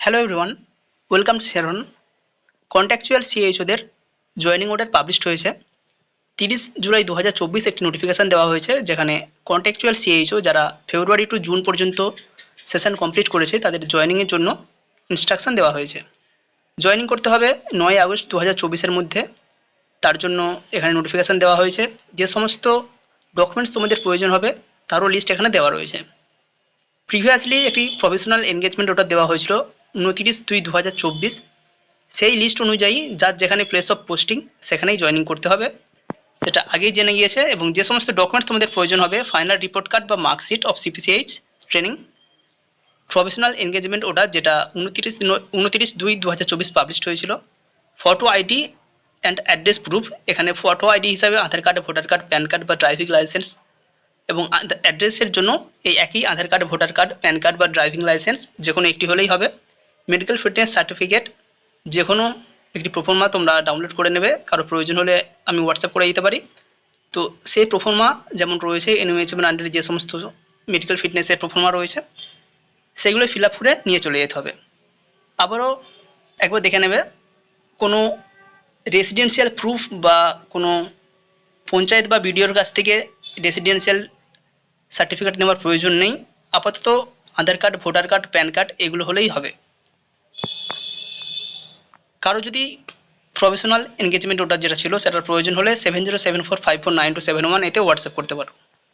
Hello everyone welcome to Sharon contractual সিএইচওদের joining order published হয়েছে। তিরিশ জুলাই দু হাজার চব্বিশ একটি নোটিফিকেশান দেওয়া হয়েছে, যেখানে কন্ট্যাকচুয়াল সিএইচও যারা ফেব্রুয়ারি টু জুন পর্যন্ত সেশন কমপ্লিট করেছে, তাদের জয়েনিংয়ের জন্য ইনস্ট্রাকশন দেওয়া হয়েছে। জয়েনিং করতে হবে নয় আগস্ট দু হাজার চব্বিশের মধ্যে। তার জন্য এখানে নোটিফিকেশান দেওয়া হয়েছে। যে সমস্ত ডকুমেন্টস তোমাদের প্রয়োজন হবে, তারও লিস্ট এখানে দেওয়া রয়েছে। প্রিভিয়াসলি একটি প্রফেশনাল এনগেজমেন্ট অর্ডার দেওয়া হয়েছিল। উনতিরিশ দুই দু হাজার চব্বিশ। সেই লিস্ট অনুযায়ী যার যেখানে প্লেস অফ পোস্টিং সেখানেই জয়েনিং করতে হবে। সেটা আগেই জেনে গিয়েছে এবং যে সমস্ত ডকুমেন্টস তোমাদের প্রয়োজন হবে ফাইনাল রিপোর্ট কার্ড বা marksheet of CPCH training professional engagement order যেটা উনতিরিশ উনতিরিশ দুই দু হাজার চব্বিশ পাবলিশড হয়েছিল photo ID and address proof এখানে ফটো আইডি হিসাবে Aadhaar card voter card PAN card বা ড্রাইভিং লাইসেন্স এবং অ্যাড্রেসের জন্য এই একই Aadhaar card voter card PAN card বা ড্রাইভিং লাইসেন্স যে কোনো একটি হলেই হবে। মেডিকেল ফিটনেস সার্টিফিকেট যে কোনো একটি প্রোফর্মা তোমরা ডাউনলোড করে নেবে, কারও প্রয়োজন হলে আমি হোয়াটসঅ্যাপ করে দিতে পারি। তো সেই প্রোফর্মা যেমন রয়েছে এনএমএইচএমের আন্ডারে যে সমস্ত মেডিকেল ফিটনেসের প্রোফর্মা রয়েছে, সেগুলো ফিল আপ করে নিয়ে চলে যেতে হবে। আবারও একবার দেখে নেবে, কোনো রেসিডেন্সিয়াল প্রুফ বা কোনো পঞ্চায়েত বা বিডিওর কাছ থেকে রেসিডেন্সিয়াল সার্টিফিকেট নেওয়ার প্রয়োজন নেই। আপাতত Aadhaar card voter card PAN card এগুলো হলেই হবে। কারও যদি প্রফেশনাল এনগেজমেন্ট অর্ডার যেটা ছিল, সেটার প্রয়োজন হলে seven zero seven four five four nine two seven one এতে হোয়াটসঅ্যাপ করতে পারো।